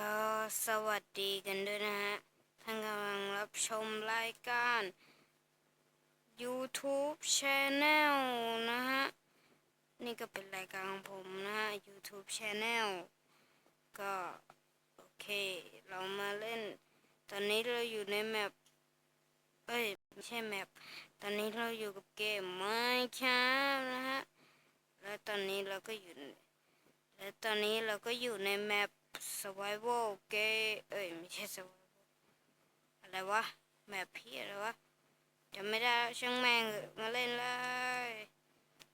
ก็สวัสดีกันด้วยนะฮะ ท่านกำลังรับชมรายการ YouTube Channel นะฮะ นี่ก็เป็นรายการของผมนะฮะ YouTube Channel ก็ โอเค เรามาเล่น ตอนนี้เราอยู่ในแมปเอ้ย ไม่ใช่แมปตอนนี้เราอยู่กับเกม Minecraft นะฮะ และตอนนี้เราก็อยู่ และตอนนี้เราก็อยู่ในแมป survival game เอ้ยไม่ใช่ survival อะไรวะ แมปพี่อะไรวะจำไม่ได้ช่างแม่งมาเล่นเลย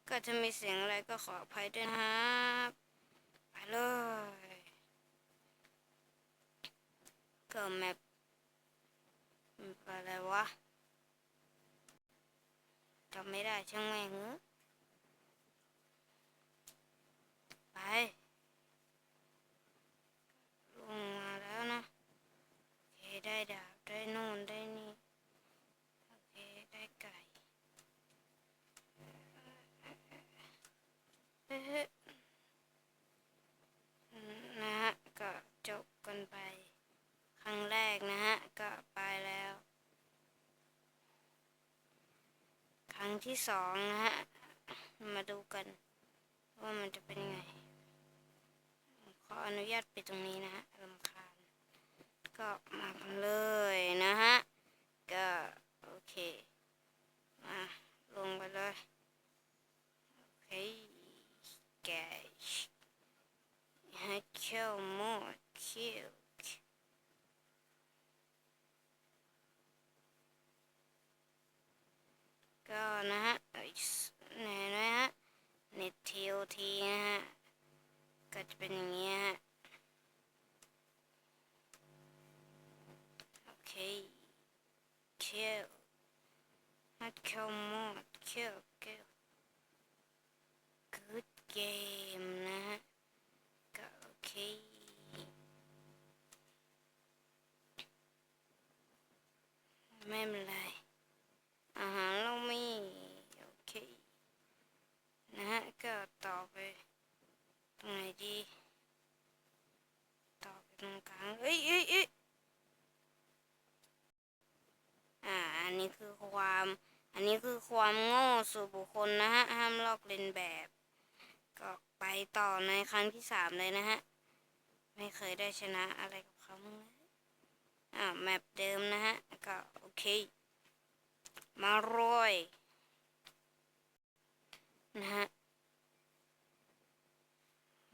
ก็จะมีเสียงอะไรก็ขออภัยด้วยนะครับไปเลยก็แมปแมปอะไรวะจำไม่ได้ช่างแม่งไป ลงมาแล้วนะ โอเค ได้ดาบ ได้นู่นได้นี่ โอเค ได้ไก่เฮ้ยนะฮะ ก็จบกันไป ครั้งแรกนะฮะ ก็ไปแล้ว ครั้งที่สองนะฮะ มาดูกัน ว่ามันจะเป็นยังไง ออนุญาตปิดตรงนี้นะฮะรำคาญก็มากันเลยนะฮะ ก็โอเค มาลงไปเลย โอเคแกให้เขี้ยวหมดเขี้ยวก็นะฮะเอ้ยไหนนะฮะเน็ตทีโอทีนะฮะ ก็จะเป็นอย่างนี้ฮะโอเคเคียวฮัดเข้าหมดเคียวเคียว good game นะฮะก็โอเคไม่เป็นไรอาหารเรามี โอเค นะฮะ ก็ต่อไป ตรงไหนดี ต่อไปตรงกลางเอ้ยเอ้ยเอ้ยอ่า อันนี้คือความ อันนี้คือความโง่ส่วนบุคคลนะฮะ ห้ามลอก เลียนแบบ ก็ไปต่อในครั้งที่สามเลยนะฮะ ไม่เคยได้ชนะอะไรกับเขาเลยอ่าแมปเดิมนะฮะ ก็โอเค มาโรยนะฮะ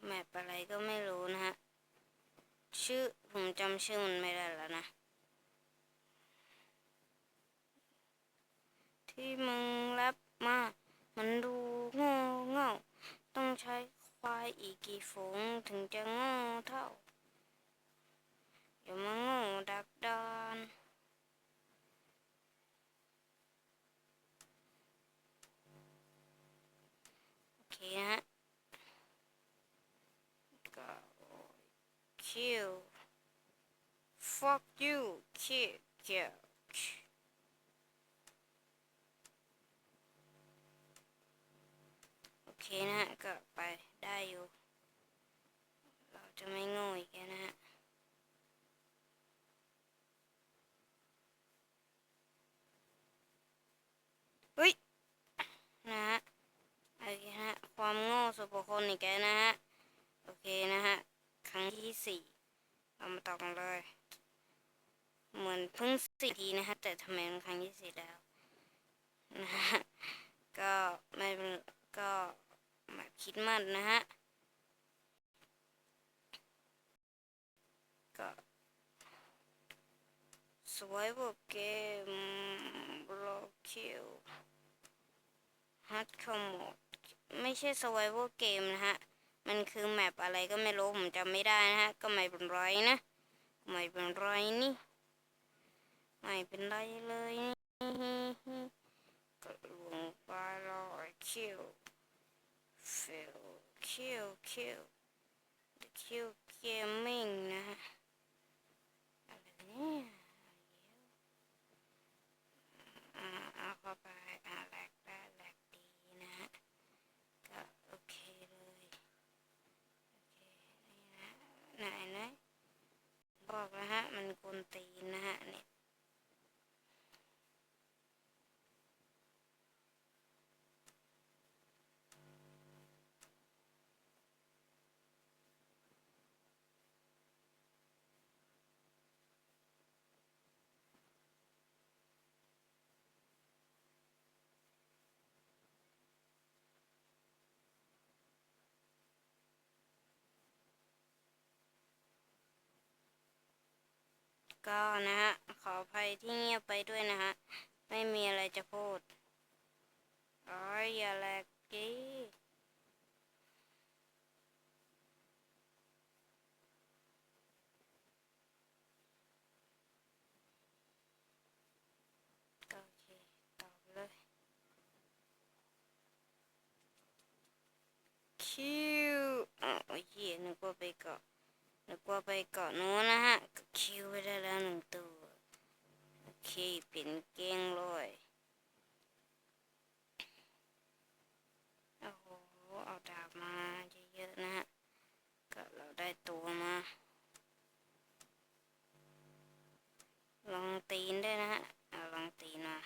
แมปอะไรก็ไม่รู้นะฮะ ชื่อ ผมจำชื่อมันไม่ได้แล้วนะ ที่มึงรับมา มันดูโง่เง่า ต้องใช้ควายอีกกี่ ฝูงถึงจะโง่เท่า อย่ามาโง่ดักดานโอเคฮะก็ kill fuck you kill kill โอเคนะก็ไปได้อยู่ จะไม่โง่อีกแล้วนะฮะเฮ้ยนะฮะโอเคฮะความโง่ส่วนบุคคลอีกแล้วนะฮะโอเคนะฮะครั้งที่สี่เรามาต่อกันเลย เหมือนเพิ่งสี่ทีนะฮะแต่ทำไมเป็นครั้งที่สี่แล้วนะฮะก็ไม่เป็นก็มาคิดมันนะฮะ ก็ สวยกว่าเกมบล็อคิวฮัตคอมโหมดไม่ใช่ survival game นะฮะ มันคือแมปอะไรก็ไม่รู้ผมจำไม่ได้นะฮะ ก็ไม่เป็นไรนะ ไม่เป็นไรนี่ ไม่เป็นไรเลยนี่ก็ลงไปรอคิวฟิลคิวคิวคิวเกมมิ่งนะฮะอะไรเนี่ยอ่าเอาเข้าไปอ่าแหลกได้แหลกดีนะฮะ ก็โอเคเลย โอเค นี่นะ ไหนไหน ก็นะฮะ ขออภัยที่เงียบไปด้วยนะฮะ ไม่มีอะไรจะพูด อ๋อ อย่าแหลกกี้โอเคต่อไปเลย คิวอ๋อโอ้ยเหี้ยนึกว่าไปเกาะ กว่าไปเกาะนู้นนะฮะก็คิวไปได้แล้วหนึ่งตัวโอเคเป็นเก้งเลยโอ้โหเอาดาบมาเยอะๆนะฮะก็เราได้ตัวมาลองตีนได้นะฮะเอาลองตีนมา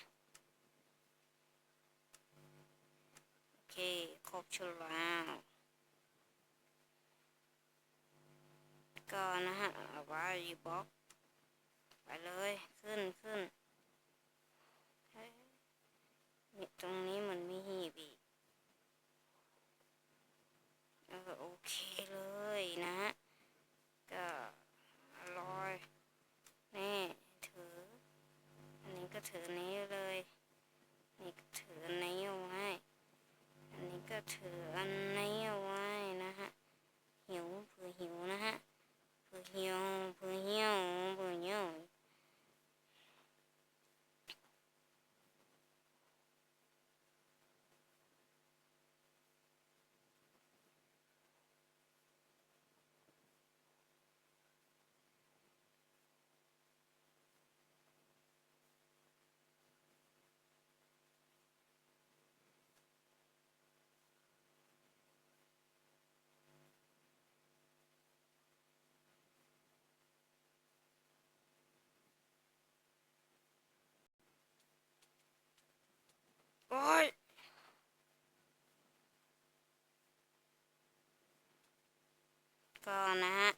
โอเคครบชุดแล้ว ก็นะฮะเอาไว้ บล็อก ไปเลย ขึ้นขึ้นนี่ตรงนี้มันมีหีบอีกเออโอเคเลยนะฮะก็อร่อยนี่ถือ อันนี้ก็ถือนี้เลย นี่ก็ถืออันนี้เอาไว้ อันนี้ก็ถืออันนี้เอาไว้นะฮะหิวเผื่อหิวนะฮะ เผื่อหิวเผื่อหิวเผื่อหิวโอ้ย ก็นะฮะ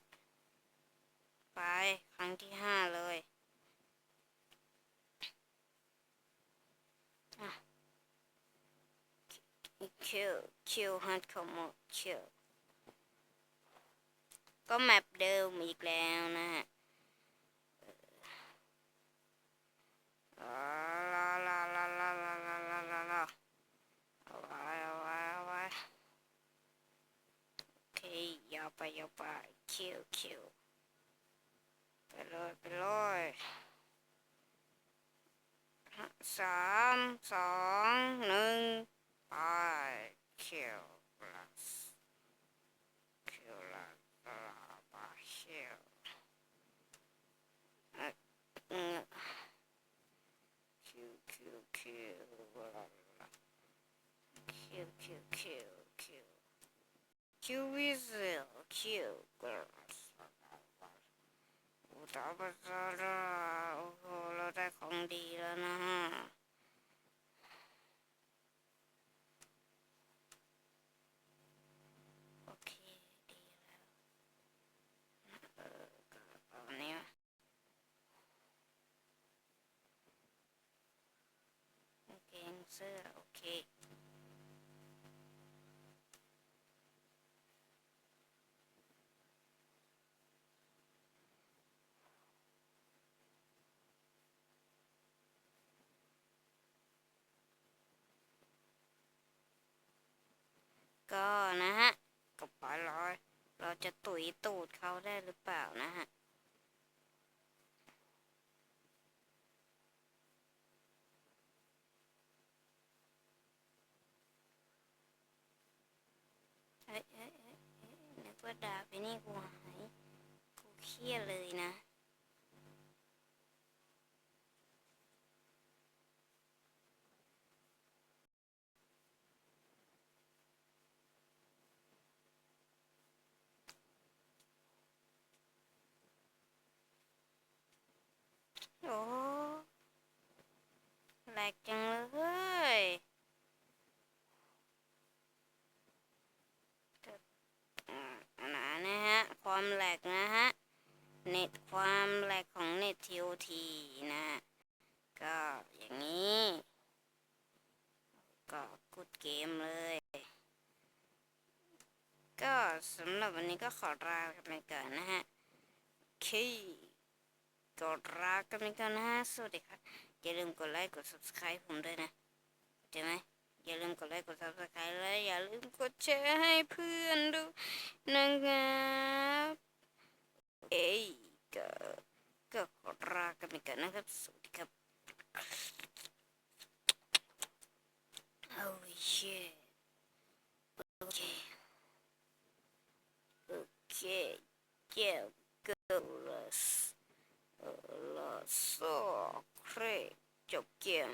ไปครั้งที่ห้าเลยอะคิวคิวฮัทคอมโมคิวก็แมปเดิมอีกแล้วนะฮะ ไปยาวไปคิวคิวไปเลยไปเลยห้าสามสองหนึ่งไปคิว plus คิวละลาบาคิวเอ่อเอ่อคิวคิวคิวลาลาคิวคิวคิวคิว คิววิซลคิวกราสโอ้ตาบาซาร่าโอ้โหเราได้ของดีแล้วนะฮะโอเคดีแล้วเออก็เอาอันนี้มากางเกงเสื้อโอเค ก็นะฮะก็ไปเลยเราจะตุ๋ยตูดเขาได้หรือเปล่านะฮะเอ้ยเอ้ยเอ้ยเอ้ยนึกว่าดาบไปนี่กูหาย กูเครียดเลยนะ โอ้แหลกจังเลยแต่อ่าอันนั้นนะฮะ ความแหลกนะฮะ เน็ตความแหลกของเน็ตทีโอทีนะฮะ ก็อย่างนี้ ก็กุด เกมเลย ก็สำหรับวันนี้ก็ขอลากันไปก่อนนะฮะโอเคกดรักกันไปก่อนนะฮะสวัสดีครับอย่าลืมกดไลค์กด subscribe ผมด้วยนะเข้าใจไหมอย่าลืมกดไลค์กด subscribe และอย่าลืมกดแชร์ให้เพื่อนดูนะครับเอ้ยก็ก็กดรักกันไปก่อนนะครับสวัสดีครับ shit. Okay. Okay. Yeah, go let's. Let's. So, great. Job game.